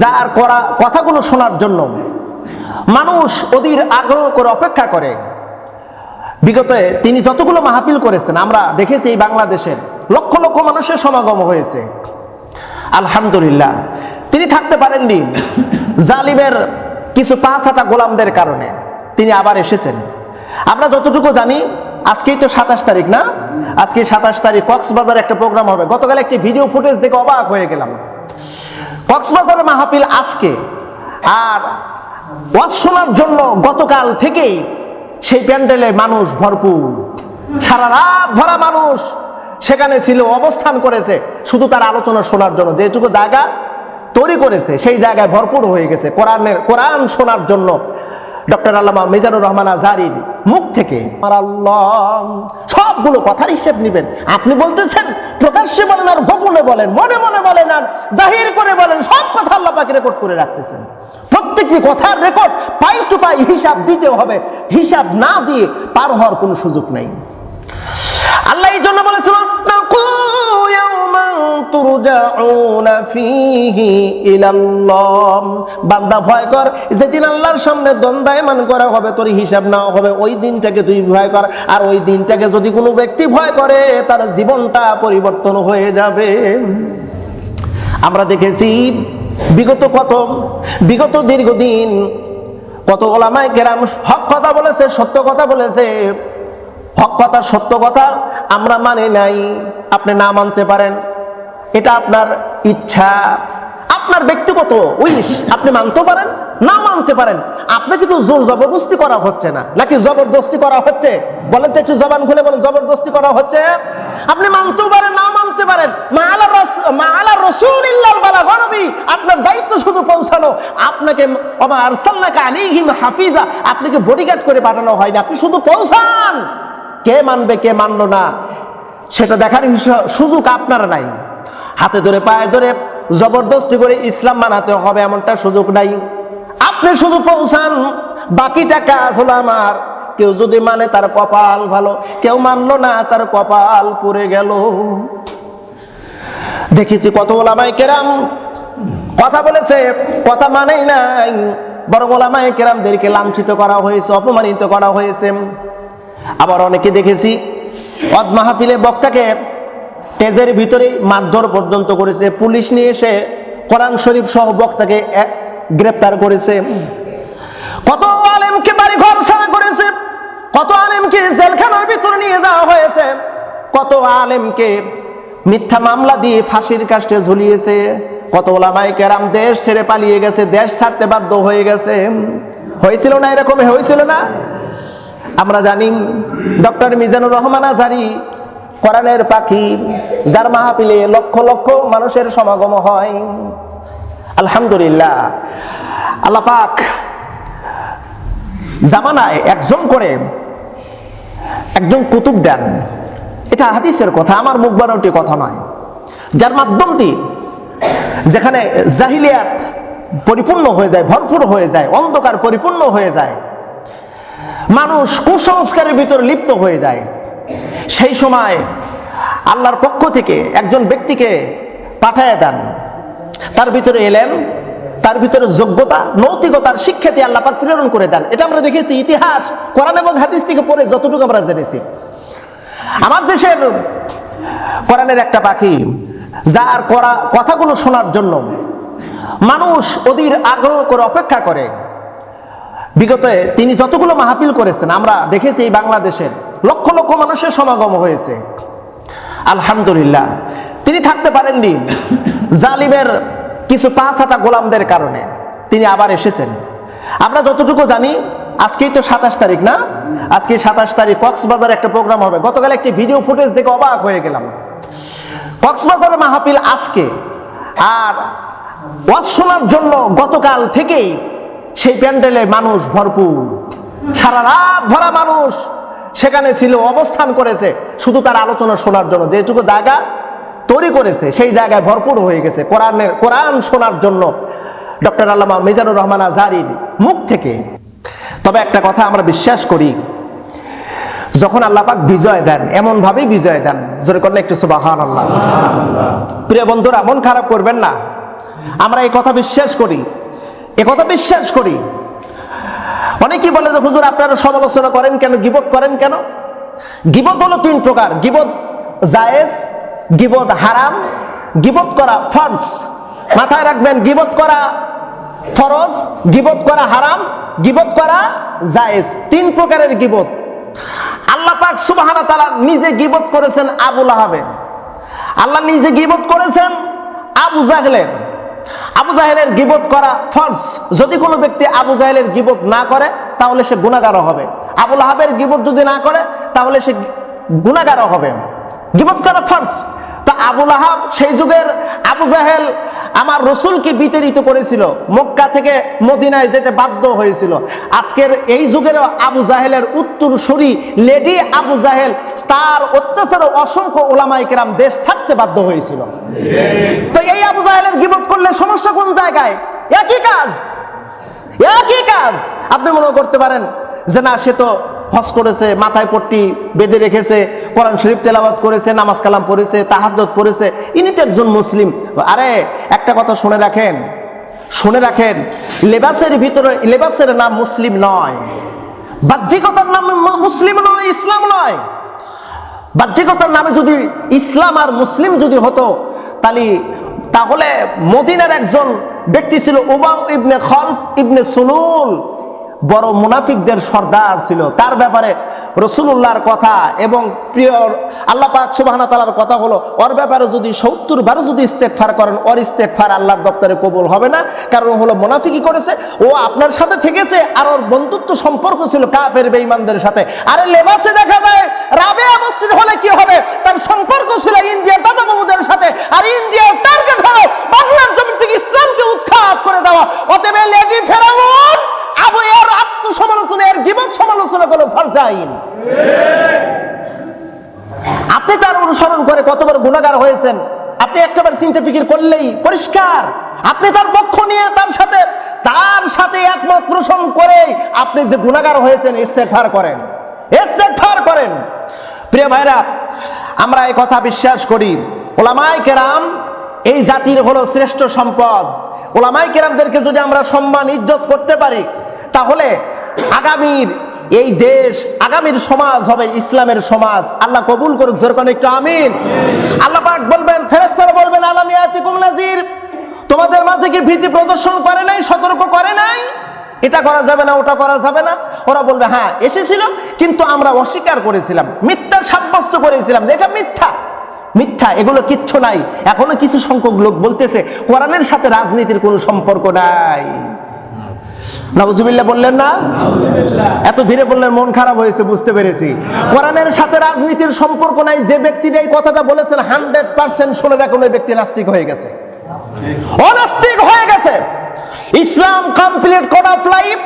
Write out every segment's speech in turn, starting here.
যার করা কথাগুলো শোনার জন্য মানুষ অধীর আগ্রহ করে অপেক্ষা করে। বিগত তিনি যতগুলো মাহফিল করেছেন, আমরা দেখেছি এই বাংলাদেশের লক্ষ লক্ষ মানুষের সমাগম হয়েছে। আলহামদুলিল্লাহ, তিনি থাকতে পারেননি জালিমের কিছু পাঁচ আটা গোলামদের কারণে। তিনি আবার এসেছেন। আমরা যতটুকু জানি, আজকেই তো সাতাশ তারিখ না? আজকে সাতাশ তারিখ কক্সবাজার একটা প্রোগ্রাম হবে। গতকাল একটি ভিডিও ফুটেজ দেখে অবাক হয়ে গেলাম। কক্সবাজারের মাহফিল আজকে। আর ওয়াজ শোনার জন্য গতকাল থেকেই সেই প্যান্ডেলে মানুষ ভরপুর। সারা রাত ভরা মানুষ সেখানে ছিল, অবস্থান করেছে। শুধু তার আলোচনা শোনার জন্য, যেটুকু জায়গা তৈরি করেছে, সেই জায়গায় ভরপুর হয়ে গেছে। কোরআনের, কোরআন শোনার জন্য ডক্টর আল্লামা মিজানুর রহমান আজারির মুখ থেকে। সবগুলো কথার হিসেব নেবেন। আপনি বলতেছেন, প্রকাশ্যে বলেন আর গোপনে বলেন, মনে মনে বলেন আর জাহির করে বলেন, সব কথা আল্লাহ পাকে রেকর্ড করে রাখতেছেন। প্রত্যেকটি কথার রেকর্ড পাই টু পাই হিসাব দিতে হবে। হিসাব না দিয়ে পার হওয়ার কোনো সুযোগ নেই। আল্লাহ এই জন্য বলেছেন "ওয়াত্তাকু ইয়াওমান তুরজাউনা ফীহি ইলাল্লাহ। বান্দা ভয় কর, যেদিন আল্লাহর সামনে দণ্ডায়মান করা হবে, তোর হিসাব না হবে, ওই দিনটাকে তুই ভয় কর। আর ওই দিনটাকে যদি কোনো ব্যক্তি ভয় করে, তার জীবনটা পরিবর্তন হয়ে যাবে। আমরা দেখেছি বিগত কত, বিগত দীর্ঘদিন কত ওলামায় কেরাম হক কথা বলেছে, সত্য কথা বলেছে। হক কথা, সত্য কথা আমরা মানে নাই, আপনি না মানতে পারেন। এটা আপনার ইচ্ছা, আপনার ব্যক্তিগত উইশ আপনি মানতে পারেন, না মানতে পারেন। আপনাকে তো জোর জবরদস্তি করা হচ্ছে না। নাকি জবরদস্তি করা হচ্ছে? বলেন তো একটু জবান খুলে বলেন, জবরদস্তি করা হচ্ছে? আপনি মানতেও পারেন, না মানতে পারেন। মা আলা রস, মা আলা রসুল বালা গনবী আপনার দায়িত্ব শুধু পৌঁছানো। আপনাকে ওমা আরসালনাকা আলাইহিম হাফিজা, আপনাকে বডিগার্ড করে পাঠানো হয়নি। আপনি শুধু পৌঁছান। কে মানবে, কে মানলো না, সেটা দেখার সুযোগ আপনার নাই। হাতে ধরে, পায়ে ধরে জবরদস্তি করে ইসলাম মানাতে হবে এমনটা সুযোগ নাই। আপনি শুধু পৌঁছান, বাকিটা কাজ হলো আমার। কেউ যদি মানে তার কপাল ভালো, কেউ মানলো না তার কপাল পুড়ে গেল। দেখেছি কত ওলামাই কেরাম কথা বলেছে, কথা মানেই নাই, বরং ওলামাই কেরামদেরকে লাঞ্ছিত করা হয়েছে, অপমানিত করা হয়েছে। আবার অনেকে দেখেছি অজ মাহফিলে বক্তাকে তেজের ভিতরে মারধর পর্যন্ত করেছে। পুলিশ নিয়ে এসে কোরআন শরীফ সহ বক্তাকে গ্রেপ্তার করেছে। কত আলেমকে বাড়ি ঘর ছাড়া করেছে, কত আলেমকে জেলখানার ভিতরে নিয়ে যাওয়া হয়েছে, কত আলেমকে মিথ্যা মামলা দিয়ে ফাঁসির কাষ্টে ঝুলিয়েছে, কত ওলামাই কেরাম দেশ ছেড়ে পালিয়ে গেছে, দেশ ছাড়তে বাধ্য হয়ে গেছে। হয়েছিল না এরকম? হয়েছিল না? আমরা জানি, ডক্টর মিজানুর রহমান আজারি কোরআনের পাখি, যার মাহফিলে লক্ষ লক্ষ মানুষের সমাগম হয়। আলহামদুলিল্লাহ। আল্লাহ পাক জামানায় একজন করে একজন কুতুব দেন। এটা হাদিসের কথা, আমার মুখ বানাওটি কথা নয়। যার মাধ্যমটি যেখানে জাহিলিয়াত পরিপূর্ণ হয়ে যায়, ভরপুর হয়ে যায়, অন্ধকার পরিপূর্ণ হয়ে যায়, মানুষ কুসংস্কারের ভিতর লিপ্ত হয়ে যায়। সেই সময় আল্লাহর পক্ষ থেকে একজন ব্যক্তিকে পাঠায় দেন। তার ভিতরে এলেম, তার ভিতরে যোগ্যতা, নৈতিকতার শিক্ষাতে আল্লাহ পাক প্রেরণ করে দেন। এটা আমরা দেখেছি ইতিহাস, কোরআন এবং হাদিস থেকে পড়ে যতটুকু আমরা জেনেছি। আমার দেশের কোরআনের একটা পাখি যার করা, কথাগুলো শোনার জন্য মানুষ অধীর আগ্রহ করে অপেক্ষা করে। বিগত তিনি যতগুলো মাহফিল করেছেন, আমরা দেখেছি এই বাংলাদেশের লক্ষ লক্ষ মানুষের সমাগম হয়েছে। আলহামদুলিল্লাহ। তিনি থাকতে পারেননি জালিমের কিছু পাঁচ আটা গোলামদের কারণে। তিনি আবার এসেছেন। আমরা যতটুকু জানি, আজকেই তো সাতাশ তারিখ না? আজকে সাতাশ তারিখ, কক্সবাজার একটা প্রোগ্রাম হবে। গতকাল একটি ভিডিও ফুটেজ দেখে অবাক হয়ে গেলাম। কক্সবাজারের মাহফিল আজকে। আর ওয়াজ শোনার জন্য গতকাল থেকেই সেই প্যান্ডেলে মানুষ ভরপুর। সারা রাত ভরা মানুষ। সেখানে ছিল, অবস্থান করেছে। শুধু তার আলোচনা শোনার জন্য। যেটুকু জায়গা তৈরি করেছে, সেই জায়গায় ভরপুর হয়ে গেছে। কোরআনের, কোরআন শোনার জন্য ডক্টর আল্লামা মিজানুর রহমান আজারির মুখ থেকে। তবে একটা কথা আমরা বিশ্বাস করি, যখন আল্লাহ পাক বিজয় দেন এমন ভাবেই বিজয় দেন। জোরে করলে একটু সুবাহান আল্লাহ প্রিয় বন্ধুরা, মন খারাপ করবেন না। আমরা এই কথা বিশ্বাস করি। এ কথা বিশ্বাস করি। অনেকেই বলে যে, হুজুর, আপনারা সমালোচনা করেন কেন? গিবত করেন কেন? গিবত হলো তিন প্রকার। গিবত জায়েজ, গিবত হারাম, গিবত করা ফরজ। মাথায় রাখবেন, গিবত করা ফরজ, গিবত করা হারাম, গিবত করা জায়েজ। তিন প্রকারের গিবত। আল্লাহ পাক সুবহানাহু তাআলা নিজে গিবত করেছেন আবুল আহাবের আল্লাহ নিজে গিবত করেছেন আবু জাহেলের। আবু জাহেলের গিবত করা ফরজ। যদি কোনো ব্যক্তি আবু জাহেলের গিবত না করে, তাহলে সে গুণাগারও হবে। আবুল আহাবের গিবত যদি না করে, তাহলে সে গুণাগারও হবে। গিবত করা ফরজ। তা আবুল আহাব সেই যুগের আবু জাহেল আমার রসুলকে বিতাড়িত করেছিল। মক্কা থেকে মদিনায় যেতে বাধ্য হয়েছিল। আজকের এই যুগের আবু জাহেলের উত্তর সরি লেডি আবু জাহেল, তার অত্যাচারে অসংখ্য ওলামাই কেরাম দেশ ছাড়তে বাধ্য হয়েছিল। তো এই গিবত করলে সমস্যা কোন জায়গায়? একই কাজ। একই কাজ। আপনি মনে করতে পারেন যে না, সে তো হজ করেছে, মাথায় পট্টি বেঁধে রেখেছে, কোরআন শরীফ তেলাওয়াত করেছে, নামাজ কালাম পড়েছে তাহাদ্দত পড়েছে। ইনি তো একজন মুসলিম। আরে, একটা কথা শুনে রাখেন। শুনে রাখেন, লেবাসের ভিতরে, লেবাসের নাম মুসলিম নয়। বাহ্যিকতার নাম মুসলিম নয়, ইসলাম নয়। বাহ্যিকতার নামে যদি ইসলাম আর মুসলিম যদি হতো, তাহলে তাহলে মদিনার একজন ব্যক্তি ছিল উবা ইবনে খলফ ইবনে সুলুল। বড় মুনাফিকদের সর্দার ছিল। তার ব্যাপারে রসুল্লাহর কথা এবং প্রিয় আল্লাহ পাক সুবাহানা তালার কথা হলো, ওর ব্যাপারে যদি সত্তর বারো যদি ইস্তেকফার করেন, ওর ইস্তেকফার আল্লাহর দপ্তরে কবুল হবে না। কারণ হলো মুনাফিকি করেছে, ও আপনার সাথে থেকেছে, আর ওর বন্ধুত্ব সম্পর্ক ছিল কাফের, বেঈমানদের সাথে। আরে লেবাসে দেখা যায় রাবে মসজিদ হলে কি হবে? তার সম্পর্ক ছিল ইন্ডিয়ার দাদা বাবুদের সাথে, আর ইন্ডিয়ার টার্গেট হলো বাংলার জমি থেকে ইসলামকে উৎখাত করে দেওয়া অতএব এই লেডি ফেরাউন আবু এর আত্মসমালোচনা এর জীবন আপনি তার অনুসরণ করে কত বড় গুণাগার হয়েছেন? আপনি একটাবার চিন্তা ফিকির করলেই পরিষ্কার। আপনি তার পক্ষ নিয়ে তার সাথে তার সাথে একমত পোষণ করে আপনি যে গুণাগার হয়েছেন ইস্তেকফার করেন। করেন। প্রিয় ভাইরা, আমরা এই কথা বিশ্বাস করি। ওলামাই কেরাম, এই জাতির হলো শ্রেষ্ঠ সম্পদ। ওলামাই কেরামদেরকে যদি আমরা সম্মান, ইজ্জত করতে পারি, তাহলে আগামীর এই দেশ আগামীর সমাজ হবে ইসলামের সমাজ। আল্লাহ কবুল করুক যেরকম একটু আমিন। আল্লাহ পাক বলবেন, ফেরেশতারা বলবেন আলামিয়াতিকুম নাজির তোমাদের মাঝে কি ভীতি প্রদর্শন করে নাই, সতর্ক করে নাই? এটা করা যাবে না, ওটা করা যাবে না। ওরা বলবে হ্যাঁ এসেছিল, কিন্তু আমরা অস্বীকার করেছিলাম মিথ্যা সাব্যস্ত করেছিলাম যে এটা মিথ্যা। মিথ্যা, এগুলো কিচ্ছু নাই। এখনও কিছু সংখ্যক লোক বলতেছে, কোরআনের সাথে রাজনীতির কোনো সম্পর্ক নাই। নবজুবিল্লা বললেন না? এত ধীরে বললেন, মন খারাপ হয়েছে, বুঝতে পেরেছি। কোরআনের সাথে রাজনীতির সম্পর্ক নাই, যে ব্যক্তির এই কথাটা বলেছেন, হান্ড্রেড পার্সেন্ট শুনে দেখুন, ওই ব্যক্তি নাস্তিক হয়ে গেছে। অনাস্তিক হয়ে গেছে। Islam complete code of life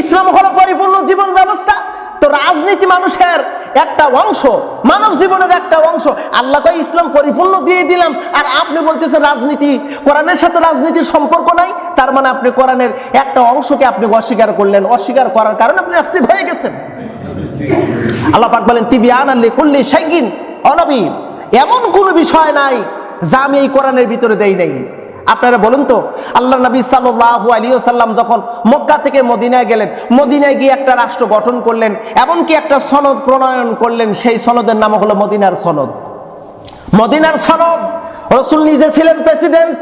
Islam হলো পরিপূর্ণ জীবন ব্যবস্থা। তো রাজনীতি মানুষের একটা অংশ, মানব জীবনের একটা অংশ। আল্লাহ ইসলাম পরিপূর্ণ দিয়ে দিলাম। আর আপনি বলতেছেন, রাজনীতি, কোরআনের সাথে রাজনীতির সম্পর্ক নাই। তার মানে আপনি কোরআনের একটা অংশকে আপনি অস্বীকার করলেন। অস্বীকার করার কারণে আপনি নাস্তিক হয়ে গেছেন। আল্লাহ পাক বলেন, তিবিয়ান আল্লি কুল্লি শাইগিন অনবী এমন কোনো বিষয় নাই যা আমি এই কোরআনের ভিতরে দেই নাই। আপনারা বলুন তো আল্লাহ নবী সাল্লাহ আলী সাল্লাম যখন মক্কা থেকে মদিনায় গেলেন, মদিনায় গিয়ে একটা রাষ্ট্র গঠন করলেন, এমনকি একটা সনদ প্রণয়ন করলেন, সেই সনদের নাম হলো মদিনার সনদ। মদিনার সনদ, রসুল নিজে ছিলেন প্রেসিডেন্ট।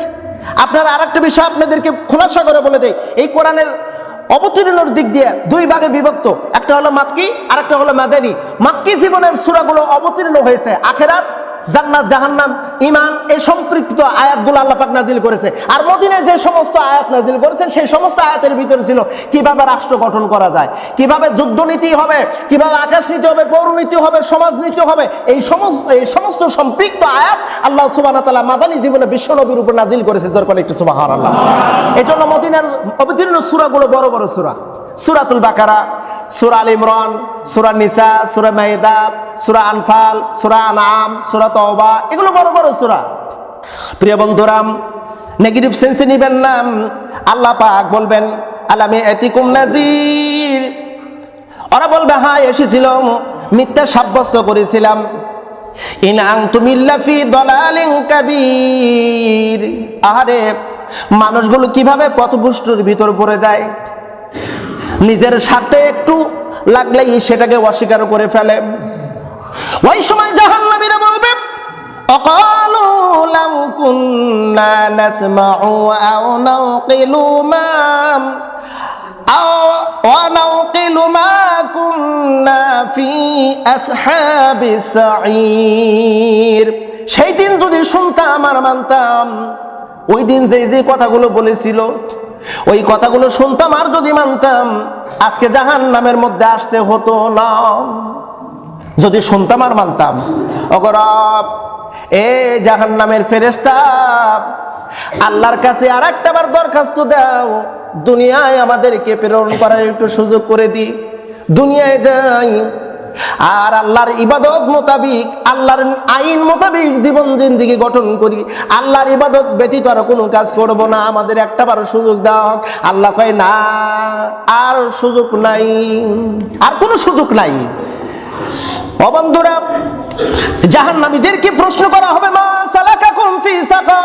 আপনার আর একটা বিষয় আপনাদেরকে খোলাসা করে বলে দেয় এই কোরআনের অবতীর্ণর দিক দিয়ে দুই ভাগে বিভক্ত, একটা হলো মাক্কি আর একটা হলো মাদানী। মাক্কি জীবনের সুরাগুলো অবতীর্ণ হয়েছে, আখেরাত জান্নাত, জাহান্নাম ইমান এই সম্পৃক্ত আয়াতগুলো আল্লাহ পাক নাজিল করেছে। আর মদিনায় যে সমস্ত আয়াত নাজিল করেছেন, সেই সমস্ত আয়াতের ভিতরে ছিল কীভাবে রাষ্ট্র গঠন করা যায়, কীভাবে যুদ্ধনীতি হবে, কীভাবে আকাশ নীতি হবে, পৌরনীতি হবে, সমাজনীতি হবে, এই সমস্ত এই সমস্ত সম্পৃক্ত আয়াত আল্লাহ সুবাহ তাআলা মাদানী জীবনে বিশ্ব নবীর উপর নাজিল করেছে ফলে একটু সুবাহান আল্লাহ এই জন্য মদিনার অবতীর্ণ সুরাগুলো বড় বড় সুরা। সুরাতুল বাকারা সুরা আল ইমরান, সুরা নিসা, সুরা মাইদা, সুরা আনফাল, সুরা আনাম সুরা তওবা, এগুলো বড় বড় সুরা। প্রিয় বন্ধুরাম নেগেটিভ সেন্সে নিবেন না। আল্লাহ পাক বলবেন, আলামে এতিকুম নাজির? ওরা বলবে হ্যাঁ এসেছিল মিথ্যা সাব্যস্ত করেছিলাম। ইনাং তুমিল্লাফি দলালিং কাবির। আহারে, মানুষগুলো কীভাবে পথভুষ্টর ভিতর পড়ে যায়? নিজের সাথে একটু লাগলেই সেটাকে অস্বীকার করে ফেলে ওই সময় জাহান্নামীরা বলবে অকালু লাউ কুন্না নাসমাউ আও নাউকিলু মা আও ونوقل ما كنا في أصحاب السعير সেই দিন যদি শুনতাম আর মানতাম ওই দিন যে যে কথাগুলো বলেছিল ওই কথাগুলো শুনতাম আর যদি মানতাম, আজকে জাহান নামের মধ্যে আসতে হতো না। যদি শুনতাম আর মানতাম অগরব এ জাহান নামের ফেরেস্তা আল্লাহর কাছে আর একটা বার দরখাস্ত দাও। দুনিয়ায় আমাদেরকে প্রেরণ করার একটু সুযোগ করে দি। দুনিয়ায় যাই আর আল্লাহর ইবাদত মোতাবিক, আল্লাহর আইন মোতাবিক জীবন জিন্দিগি গঠন করি। আল্লাহর ইবাদত ব্যতীত আর কোনো কাজ করব না। আমাদের একটা বার সুযোগ দাও। আল্লাহ কয়, না, আর সুযোগ নাই। আর কোনো সুযোগ নাই। অবন্ধুরা, জাহান্নামীদেরকে প্রশ্ন করা হবে, মা সালাকাকুম ফি সাকার?